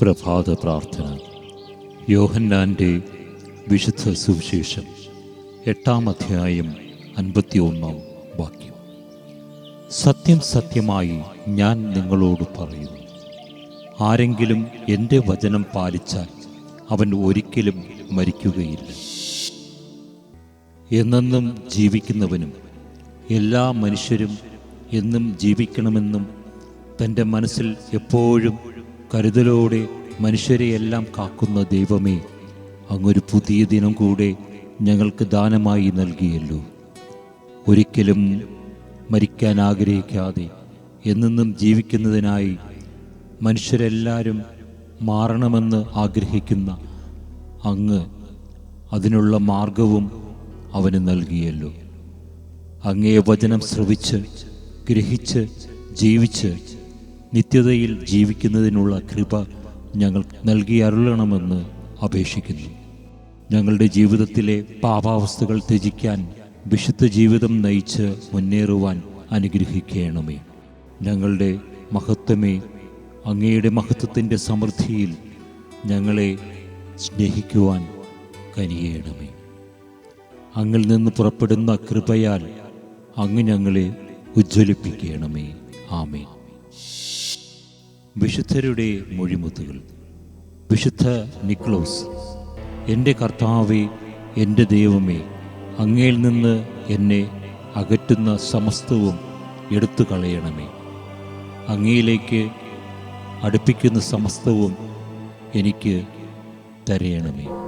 പ്രഭാത പ്രാർത്ഥന. യോഹന്നാന്റെ വിശുദ്ധ സുവിശേഷം എട്ടാം അധ്യായം അൻപത്തിയൊന്നാം വാക്യം. സത്യം സത്യമായി ഞാൻ നിങ്ങളോട് പറയുന്നു. ആരെങ്കിലും എന്റെ വചനം പാലിച്ചാൽ അവൻ ഒരിക്കലും മരിക്കുകയില്ല. എന്നെന്നും ജീവിക്കുന്നവനും എല്ലാ മനുഷ്യരും എന്നും ജീവിക്കണമെന്നും തന്റെ മനസ്സിൽ എപ്പോഴും കരുതലോടെ മനുഷ്യരെയെല്ലാം കാക്കുന്ന ദൈവമേ അങ്ങൊരു പുതിയ ദിനം കൂടെ ഞങ്ങൾക്ക് ദാനമായി നൽകിയല്ലോ. ഒരിക്കലും മരിക്കാൻ ആഗ്രഹിക്കാതെ എന്നെന്നും ജീവിക്കുന്നതിനായി മനുഷ്യരെല്ലാവരും മാറണമെന്ന് ആഗ്രഹിക്കുന്ന അങ്ങ് അതിനുള്ള മാർഗവും അവന് നൽകിയല്ലോ. അങ്ങേ വചനം ശ്രവിച്ച് ഗ്രഹിച്ച് ജീവിച്ച് നിത്യതയിൽ ജീവിക്കുന്നതിനുള്ള കൃപ ഞങ്ങൾ നൽകി അരുളണമെന്ന് അപേക്ഷിക്കുന്നു. ഞങ്ങളുടെ ജീവിതത്തിലെ പാപാവസ്ഥകൾ ത്യജിക്കാൻ വിശുദ്ധ ജീവിതം നയിച്ച് മുന്നേറുവാൻ അനുഗ്രഹിക്കണമേ. ഞങ്ങളുടെ മഹത്വമേ അങ്ങയുടെ മഹത്വത്തിന്റെ സമൃദ്ധിയിൽ ഞങ്ങളെ സ്നേഹിക്കുവാൻ കനിയേണമേ. അങ്ങിൽ നിന്ന് പുറപ്പെടുന്ന കൃപയാൽ അങ്ങ് ഞങ്ങളെ ഉജ്ജ്വലിപ്പിക്കണമേ. ആമേ വിശുദ്ധരുടെ മൊഴിമുത്തുകൾ. വിശുദ്ധ നിക്ലോസ് എന്റെ കർത്താവേ എന്റെ ദൈവമേ അങ്ങയിൽ നിന്ന് എന്നെ അകറ്റുന്ന സമസ്തവും എടുത്തു കളയണമേ അങ്ങയിലേക്ക് അടുപ്പിക്കുന്ന സമസ്തവും എനിക്ക് തരയണമേ.